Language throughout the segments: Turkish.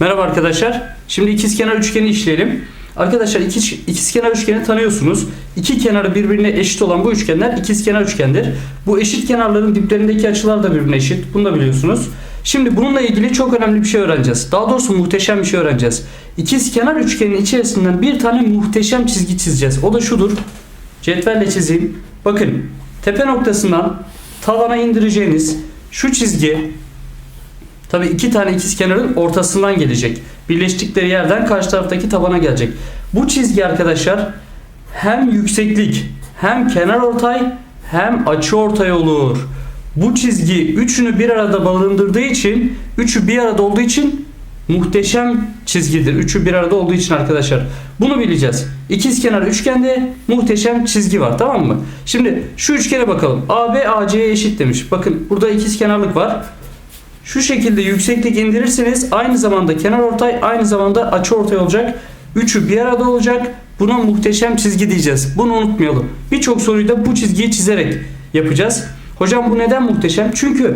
Merhaba arkadaşlar. Şimdi ikizkenar üçgeni işleyelim. Arkadaşlar ikiz, ikizkenar üçgeni tanıyorsunuz. İki kenarı birbirine eşit olan bu üçgenler ikizkenar üçgendir. Bu eşit kenarların diplerindeki açılar da birbirine eşit. Bunu da biliyorsunuz. Şimdi bununla ilgili çok önemli bir şey öğreneceğiz. Daha doğrusu muhteşem bir şey öğreneceğiz. İkizkenar üçgenin içerisinden bir tane muhteşem çizgi çizeceğiz. O da şudur. Cetvelle çizeyim. Bakın tepe noktasından tavana indireceğiniz şu çizgi Tabi iki tane ikizkenarın ortasından gelecek. Birleştikleri yerden karşı taraftaki tabana gelecek. Bu çizgi arkadaşlar hem yükseklik hem kenar ortay hem açı ortay olur. Bu çizgi üçünü bir arada barındırdığı için üçü bir arada olduğu için muhteşem çizgidir. Üçü bir arada olduğu için arkadaşlar. Bunu bileceğiz. İkizkenar üçgende muhteşem çizgi var tamam mı? Şimdi şu üçgene bakalım. AB AC'ye eşit demiş. Bakın burada ikizkenarlık var. Şu şekilde yükseklik indirirseniz aynı zamanda kenar ortay aynı zamanda açı ortay olacak. Üçü bir arada olacak. Buna muhteşem çizgi diyeceğiz. Bunu unutmayalım. Birçok soruyu da bu çizgiyi çizerek yapacağız. Hocam bu neden muhteşem? Çünkü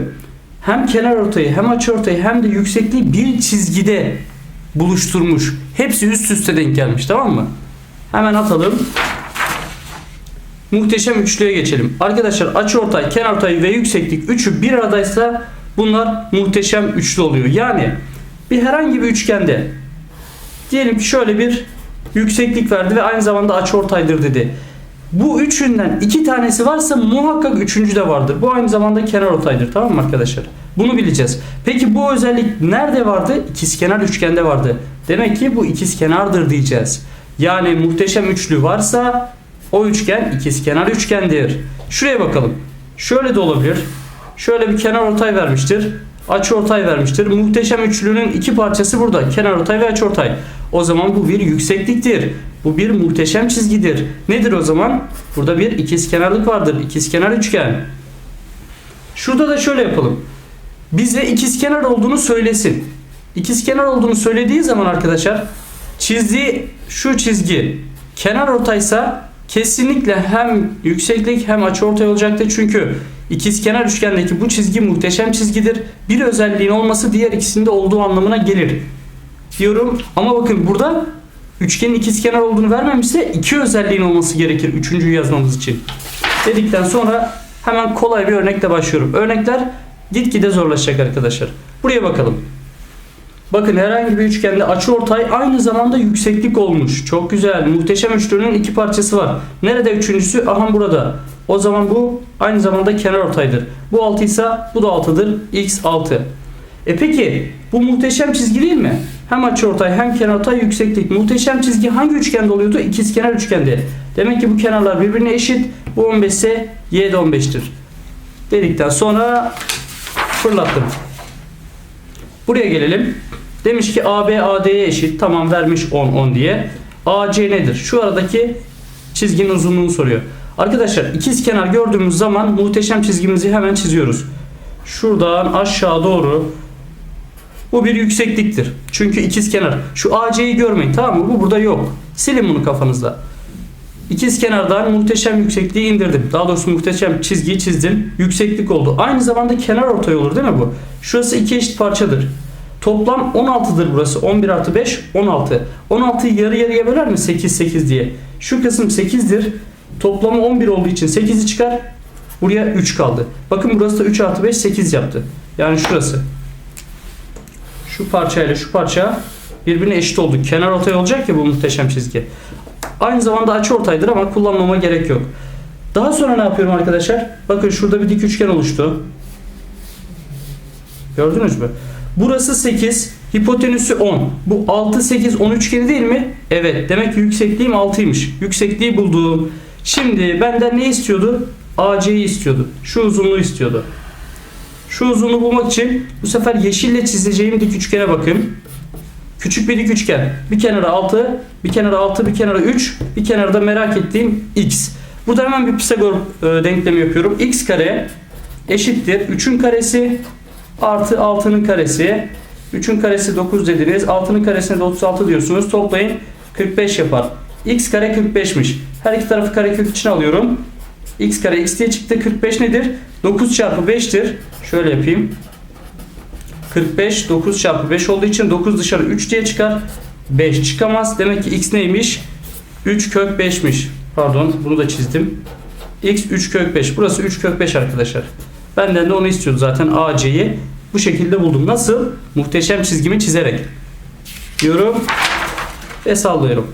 hem kenar ortayı hem açı ortayı hem de yüksekliği bir çizgide buluşturmuş. Hepsi üst üste denk gelmiş tamam mı? Hemen atalım. Muhteşem üçlüye geçelim. Arkadaşlar açı ortay, kenar ortay ve yükseklik üçü bir aradaysa bunlar muhteşem üçlü oluyor. Yani bir herhangi bir üçgende diyelim ki şöyle bir yükseklik verdi ve aynı zamanda açı ortaydır dedi. Bu üçünden iki tanesi varsa muhakkak üçüncü de vardır. Bu aynı zamanda kenar ortaydır. Tamam mı arkadaşlar? Bunu bileceğiz. Peki bu özellik nerede vardı? İkizkenar üçgende vardı. Demek ki bu ikizkenardır diyeceğiz. Yani muhteşem üçlü varsa o üçgen ikizkenar üçgendir. Şuraya bakalım. Şöyle de olabilir. Şöyle bir kenar ortay vermiştir. Açı ortay vermiştir. Muhteşem üçlünün iki parçası burada. Kenar ortay ve açı ortay. O zaman bu bir yüksekliktir. Bu bir muhteşem çizgidir. Nedir o zaman? Burada bir ikizkenarlık vardır. İkizkenar üçgen. Şurada da şöyle yapalım. Bize ikizkenar olduğunu söylesin. İkizkenar olduğunu söylediği zaman arkadaşlar çizdiği şu çizgi kenar ortaysa kesinlikle hem yükseklik hem açı ortay olacaktır. Çünkü ikizkenar üçgendeki bu çizgi muhteşem çizgidir. Bir özelliğin olması diğer ikisinde olduğu anlamına gelir. Diyorum ama bakın burada üçgenin ikizkenar olduğunu vermemişse iki özelliğin olması gerekir üçüncüyü yazmamız için. Dedikten sonra hemen kolay bir örnekle başlıyorum. Örnekler gitgide zorlaşacak arkadaşlar. Buraya bakalım. Bakın herhangi bir üçgende açıortay aynı zamanda yükseklik olmuş. Çok güzel. Muhteşem üçlünün iki parçası var. Nerede üçüncüsü? Aha burada. O zaman bu aynı zamanda kenar ortaydır. Bu 6 ise bu da 6'dır. X 6. E peki bu muhteşem çizgi değil mi? Hem açıortay hem kenarortay yükseklik. Muhteşem çizgi hangi üçgende oluyordu? İkizkenar üçgende. Demek ki bu kenarlar birbirine eşit. Bu 15 ise Y de 15'tir. Dedikten sonra fırlattım. Buraya gelelim. Demiş ki AB AD'ye eşit. Tamam vermiş 10 10 diye. AC nedir? Şu aradaki çizginin uzunluğunu soruyor. Arkadaşlar ikiz kenar gördüğümüz zaman muhteşem çizgimizi hemen çiziyoruz. Şuradan aşağı doğru bu bir yüksekliktir. Çünkü ikiz kenar. Şu AC'yi görmeyin tamam mı? Bu burada yok. Silin bunu kafanızda. İkiz kenardan muhteşem yüksekliği indirdim. Daha doğrusu muhteşem çizgiyi çizdim. Yükseklik oldu. Aynı zamanda kenar ortay olur değil mi bu? Şurası iki eşit parçadır. Toplam 16'dır burası. 11 artı 5 16. 16'yı yarı yarıya böler mi? 8 8 diye. Şu kısım 8'dir. Toplamı 11 olduğu için 8'i çıkar. Buraya 3 kaldı. Bakın burası da 3 artı 5 8 yaptı. Yani şurası. Şu parçayla şu parça birbirine eşit oldu. Kenar ortay olacak ya bu muhteşem çizgi. Aynı zamanda açı ortaydır ama kullanmama gerek yok. Daha sonra ne yapıyorum arkadaşlar? Bakın şurada bir dik üçgen oluştu. Gördünüz mü? Burası 8, hipotenüsü 10. Bu 6, 8, 10 üçgeni değil mi? Evet. Demek ki yüksekliğim 6'ymış. Yüksekliği buldum. Şimdi benden ne istiyordu? AC'yi istiyordu. Şu uzunluğu istiyordu. Şu uzunluğu bulmak için bu sefer yeşille çizeceğim dik üçgene bakın. Küçük bir dik üçgen. Bir kenara 6, bir kenara 6, bir kenara 3, bir kenarda merak ettiğim x. Burada hemen bir Pisagor e, denklemi yapıyorum. x kare eşittir 3'ün karesi artı 6'nın karesi. 3'ün karesi 9 dediniz. 6'nın karesine de 36 diyorsunuz. Toplayın 45 yapar. x kare 45'miş. Her iki tarafı karekök içine alıyorum. x kare x diye çıktı. 45 nedir? 9 çarpı 5'tir. Şöyle yapayım. 45 9 çarpı 5 olduğu için 9 dışarı 3 diye çıkar. 5 çıkamaz. Demek ki x neymiş? 3 kök 5'miş. Pardon bunu da çizdim. x 3 kök 5. Burası 3 kök 5 arkadaşlar. Benden de onu istiyordu zaten AC'yi. Bu şekilde buldum. Nasıl? Muhteşem çizgimi çizerek. Diyorum ve sallıyorum.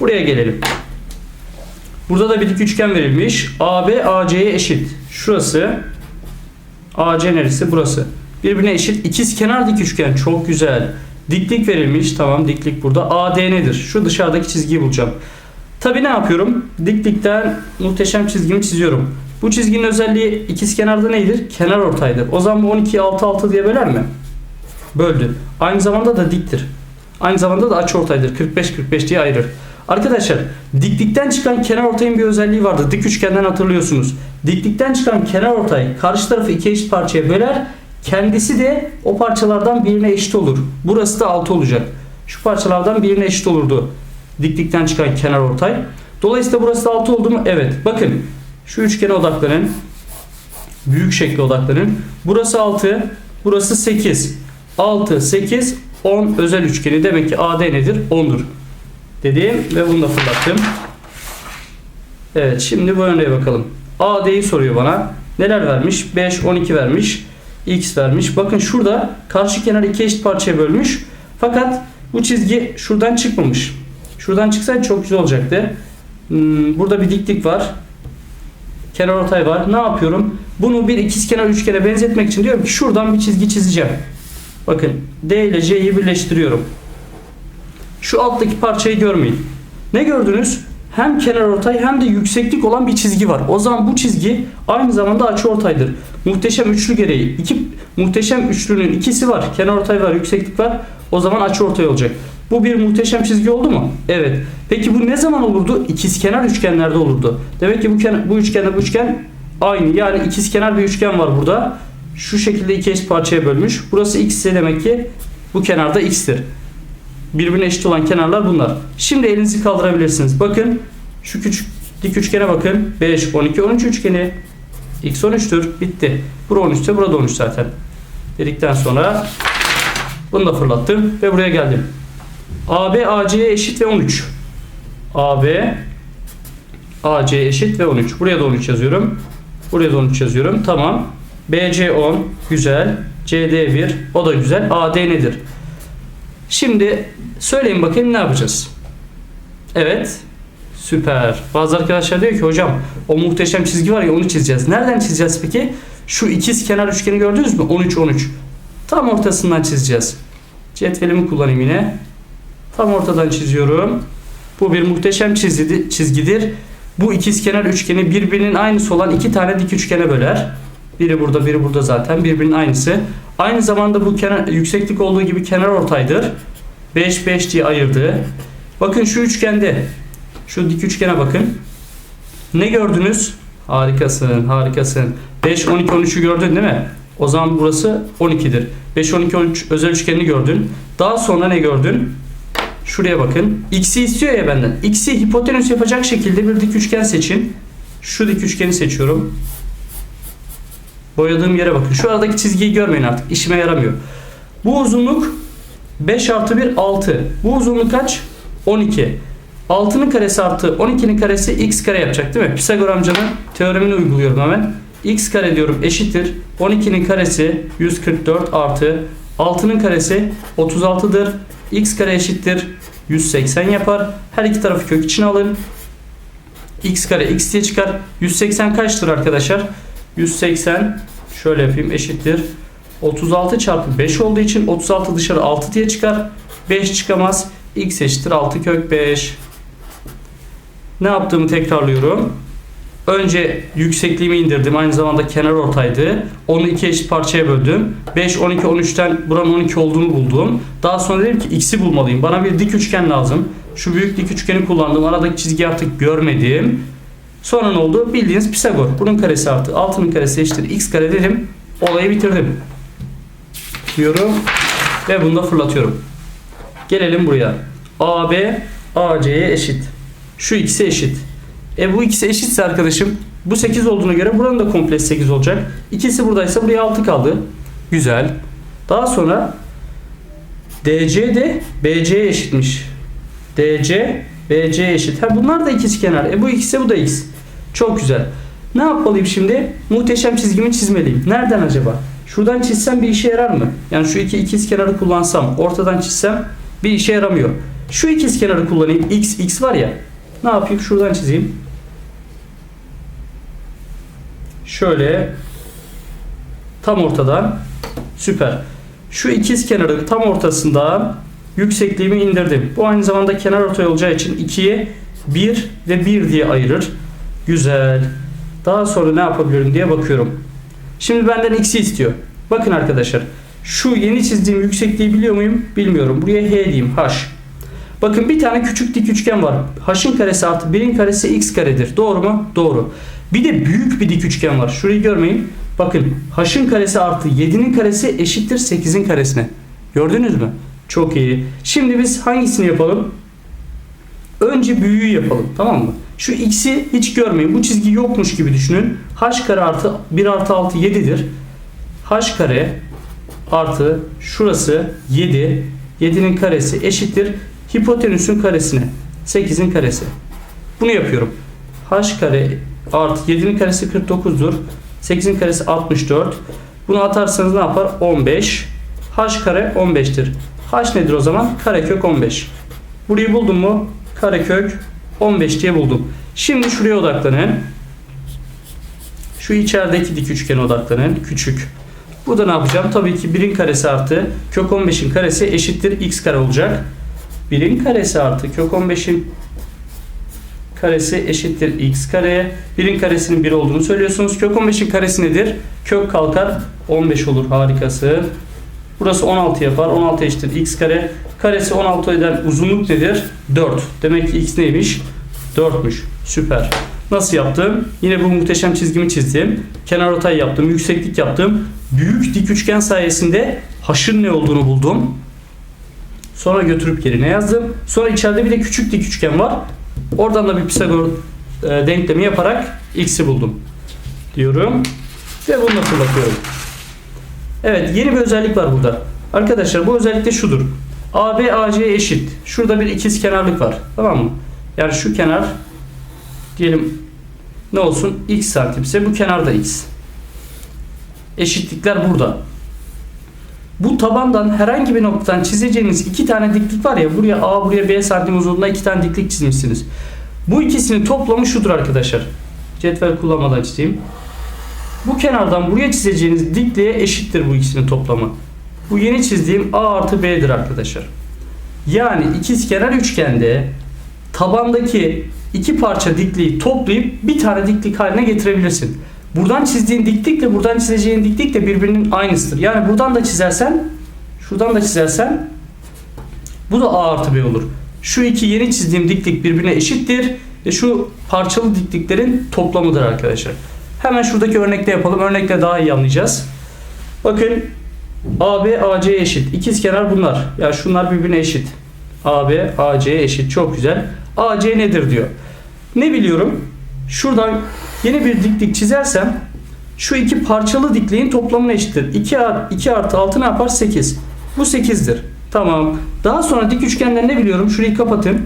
Buraya gelelim. Burada da bir dik üçgen verilmiş. AB AC'ye eşit. Şurası AC neresi? Burası. Birbirine eşit ikiz kenar dik üçgen. Çok güzel. Diklik verilmiş. Tamam diklik burada. AD nedir? Şu dışarıdaki çizgiyi bulacağım. Tabi ne yapıyorum? Diklikten muhteşem çizgimi çiziyorum. Bu çizginin özelliği ikiz kenarda neydir? Kenar ortaydır. O zaman bu 12'yi 6 6 diye böler mi? Böldü. Aynı zamanda da diktir. Aynı zamanda da açı ortaydır. 45 45 diye ayırır. Arkadaşlar diklikten çıkan kenar ortayın bir özelliği vardı. Dik üçgenden hatırlıyorsunuz. Diklikten çıkan kenar ortay karşı tarafı iki eşit parçaya böler. Kendisi de o parçalardan birine eşit olur. Burası da 6 olacak. Şu parçalardan birine eşit olurdu. Diklikten çıkan kenar ortay. Dolayısıyla burası da 6 oldu mu? Evet. Bakın şu üçgene odaklanın. Büyük şekli odaklanın. Burası 6. Burası 8. 6, 8, 10 özel üçgeni. Demek ki AD nedir? 10'dur. Dedim ve bunu da fırlattım. Evet şimdi bu örneğe bakalım. AD'yi soruyor bana. Neler vermiş? 5, 12 vermiş. X vermiş. Bakın şurada karşı kenar iki eşit parçaya bölmüş. Fakat bu çizgi şuradan çıkmamış. Şuradan çıksaydı çok güzel olacaktı. Hmm, burada bir diklik var. Kenar ortay var. Ne yapıyorum? Bunu bir ikizkenar üçgene benzetmek için diyorum ki şuradan bir çizgi çizeceğim. Bakın D ile C'yi birleştiriyorum. Şu alttaki parçayı görmeyin. Ne gördünüz? Hem kenar ortay hem de yükseklik olan bir çizgi var. O zaman bu çizgi aynı zamanda açı ortaydır. Muhteşem üçlü gereği iki muhteşem üçlünün ikisi var. Kenar ortay var, yükseklik var. O zaman açı ortay olacak. Bu bir muhteşem çizgi oldu mu? Evet. Peki bu ne zaman olurdu? İkizkenar üçgenlerde olurdu. Demek ki bu kenar, bu üçgenle bu üçgen aynı. Yani ikizkenar bir üçgen var burada. Şu şekilde iki eşit parçaya bölmüş. Burası x ise demek ki bu kenarda x'tir. Birbirine eşit olan kenarlar bunlar. Şimdi elinizi kaldırabilirsiniz. Bakın şu küçük dik üçgene bakın. 5, 12, 13 üçgeni. X 13'tür. Bitti. Bura 13 ise burada 13 zaten. Dedikten sonra bunu da fırlattım ve buraya geldim. AB AC'ye eşit ve 13. AB AC eşit ve 13. Buraya da 13 yazıyorum. Buraya da 13 yazıyorum. Tamam. BC 10. Güzel. CD 1. O da güzel. AD nedir? Şimdi söyleyin bakayım ne yapacağız? Evet. Süper. Bazı arkadaşlar diyor ki hocam o muhteşem çizgi var ya onu çizeceğiz. Nereden çizeceğiz peki? Şu ikiz kenar üçgeni gördünüz mü? 13 13. Tam ortasından çizeceğiz. Cetvelimi kullanayım yine. Tam ortadan çiziyorum. Bu bir muhteşem çizgidir. Bu ikizkenar üçgeni birbirinin aynısı olan iki tane dik üçgene böler. Biri burada, biri burada zaten birbirinin aynısı. Aynı zamanda bu kenar yükseklik olduğu gibi kenar ortaydır. 5 5 diye ayırdı. Bakın şu üçgende şu dik üçgene bakın. Ne gördünüz? Harikasın, harikasın. 5 12 13'ü gördün değil mi? O zaman burası 12'dir. 5 12 13 özel üçgenini gördün. Daha sonra ne gördün? Şuraya bakın. X'i istiyor ya benden. X'i hipotenüs yapacak şekilde bir dik üçgen seçin. Şu dik üçgeni seçiyorum. Boyadığım yere bakın. Şu aradaki çizgiyi görmeyin artık. İşime yaramıyor. Bu uzunluk 5 artı 1 6. Bu uzunluk kaç? 12. 6'nın karesi artı 12'nin karesi x kare yapacak değil mi? Pisagor amcanın teoremini uyguluyorum hemen. x kare diyorum eşittir. 12'nin karesi 144 artı 6'nın karesi 36'dır. x kare eşittir. 180 yapar. Her iki tarafı kök içine alın. x kare x diye çıkar. 180 kaçtır arkadaşlar? 180 şöyle yapayım eşittir. 36 çarpı 5 olduğu için 36 dışarı 6 diye çıkar. 5 çıkamaz. x eşittir 6 kök 5. Ne yaptığımı tekrarlıyorum. Önce yüksekliğimi indirdim. Aynı zamanda kenar ortaydı. Onu iki eşit parçaya böldüm. 5, 12, 13'ten buranın 12 olduğunu buldum. Daha sonra dedim ki x'i bulmalıyım. Bana bir dik üçgen lazım. Şu büyük dik üçgeni kullandım. Aradaki çizgiyi artık görmedim. Sonra ne oldu? Bildiğiniz Pisagor. Bunun karesi artı 6'nın karesi eşittir x kare dedim. Olayı bitirdim. Diyorum ve bunu da fırlatıyorum. Gelelim buraya. AB AC'ye eşit. Şu ikisi eşit. E bu ikisi eşitse arkadaşım bu 8 olduğuna göre buranın da komple 8 olacak. İkisi buradaysa buraya 6 kaldı. Güzel. Daha sonra DC de BC'ye eşitmiş. DC BC eşit. Ha bunlar da ikizkenar. E bu ikisi bu da x. Çok güzel. Ne yapmalıyım şimdi? Muhteşem çizgimi çizmeliyim. Nereden acaba? Şuradan çizsem bir işe yarar mı? Yani şu iki ikizkenarı kullansam, ortadan çizsem bir işe yaramıyor. Şu ikizkenarı kullanayım. X, X var ya. Ne yapayım? Şuradan çizeyim. Şöyle tam ortadan süper. Şu ikiz kenarın tam ortasından yüksekliğimi indirdim. Bu aynı zamanda kenar ortay olacağı için 2'ye 1 ve 1 diye ayırır. Güzel. Daha sonra ne yapabilirim diye bakıyorum. Şimdi benden x'i istiyor. Bakın arkadaşlar. Şu yeni çizdiğim yüksekliği biliyor muyum? Bilmiyorum. Buraya h diyeyim. h. Bakın bir tane küçük dik üçgen var. H'ın karesi artı 1'in karesi x karedir. Doğru mu? Doğru. Bir de büyük bir dik üçgen var. Şurayı görmeyin. Bakın h'ın karesi artı 7'nin karesi eşittir 8'in karesine. Gördünüz mü? Çok iyi. Şimdi biz hangisini yapalım? Önce büyüğü yapalım. Tamam mı? Şu x'i hiç görmeyin. Bu çizgi yokmuş gibi düşünün. h kare artı 1 artı 6 7'dir. h kare artı şurası 7. 7'nin karesi eşittir. Hipotenüsün karesine. 8'in karesi. Bunu yapıyorum. h kare artı 7'nin karesi 49'dur. 8'in karesi 64. Bunu atarsanız ne yapar? 15. h kare 15'tir. h nedir o zaman? Karekök 15. Burayı buldum mu? Karekök 15 diye buldum. Şimdi şuraya odaklanın. Şu içerideki dik üçgene odaklanın. Küçük. Burada ne yapacağım? Tabii ki 1'in karesi artı kök 15'in karesi eşittir x kare olacak. 1'in karesi artı kök 15'in karesi eşittir x kare. 1'in karesinin 1 olduğunu söylüyorsunuz. Kök 15'in karesi nedir? Kök kalkar 15 olur. Harikası. Burası 16 yapar. 16 eşittir x kare. Karesi 16 eden uzunluk nedir? 4. Demek ki x neymiş? 4'müş. Süper. Nasıl yaptım? Yine bu muhteşem çizgimi çizdim. Kenar ortay yaptım. Yükseklik yaptım. Büyük dik üçgen sayesinde h'ın ne olduğunu buldum. Sonra götürüp yerine yazdım. Sonra içeride bir de küçük dik üçgen var. Oradan da bir Pisagor e, denklemi yaparak x'i buldum. Diyorum. Ve bunu fırlatıyorum. Evet yeni bir özellik var burada. Arkadaşlar bu özellik de şudur. AB AC eşit. Şurada bir ikiz kenarlık var. Tamam mı? Yani şu kenar diyelim ne olsun x santimse bu kenar da x. Eşitlikler burada. Bu tabandan herhangi bir noktadan çizeceğiniz iki tane diklik var ya buraya A buraya B santim uzunluğunda iki tane diklik çizmişsiniz. Bu ikisinin toplamı şudur arkadaşlar. Cetvel kullanmadan çizeyim. Bu kenardan buraya çizeceğiniz dikliğe eşittir bu ikisinin toplamı. Bu yeni çizdiğim A artı B'dir arkadaşlar. Yani ikizkenar üçgende tabandaki iki parça dikliği toplayıp bir tane diklik haline getirebilirsin. Buradan çizdiğin diklikle buradan çizeceğin diklik de birbirinin aynısıdır. Yani buradan da çizersen şuradan da çizersen bu da A artı B olur. Şu iki yeni çizdiğim diklik birbirine eşittir ve şu parçalı dikliklerin toplamıdır arkadaşlar. Hemen şuradaki örnekte yapalım. Örnekle daha iyi anlayacağız. Bakın AB AC eşit. İkizkenar bunlar. Ya yani şunlar birbirine eşit. AB AC eşit. Çok güzel. AC nedir diyor. Ne biliyorum? Şuradan yeni bir diklik çizersem şu iki parçalı dikliğin toplamına eşittir. 2, 2 artı 6 ne yapar? 8. Bu 8'dir. Tamam. Daha sonra dik üçgenden ne biliyorum? Şurayı kapatın.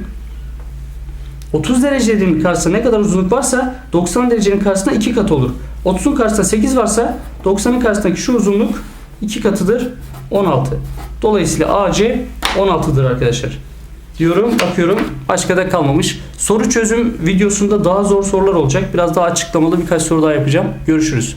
30 derecenin karşısında ne kadar uzunluk varsa 90 derecenin karşısında 2 kat olur. 30'un karşısında 8 varsa 90'ın karşısındaki şu uzunluk 2 katıdır 16. Dolayısıyla AC 16'dır arkadaşlar. Diyorum bakıyorum başka da kalmamış. Soru çözüm videosunda daha zor sorular olacak. Biraz daha açıklamalı birkaç soru daha yapacağım. Görüşürüz.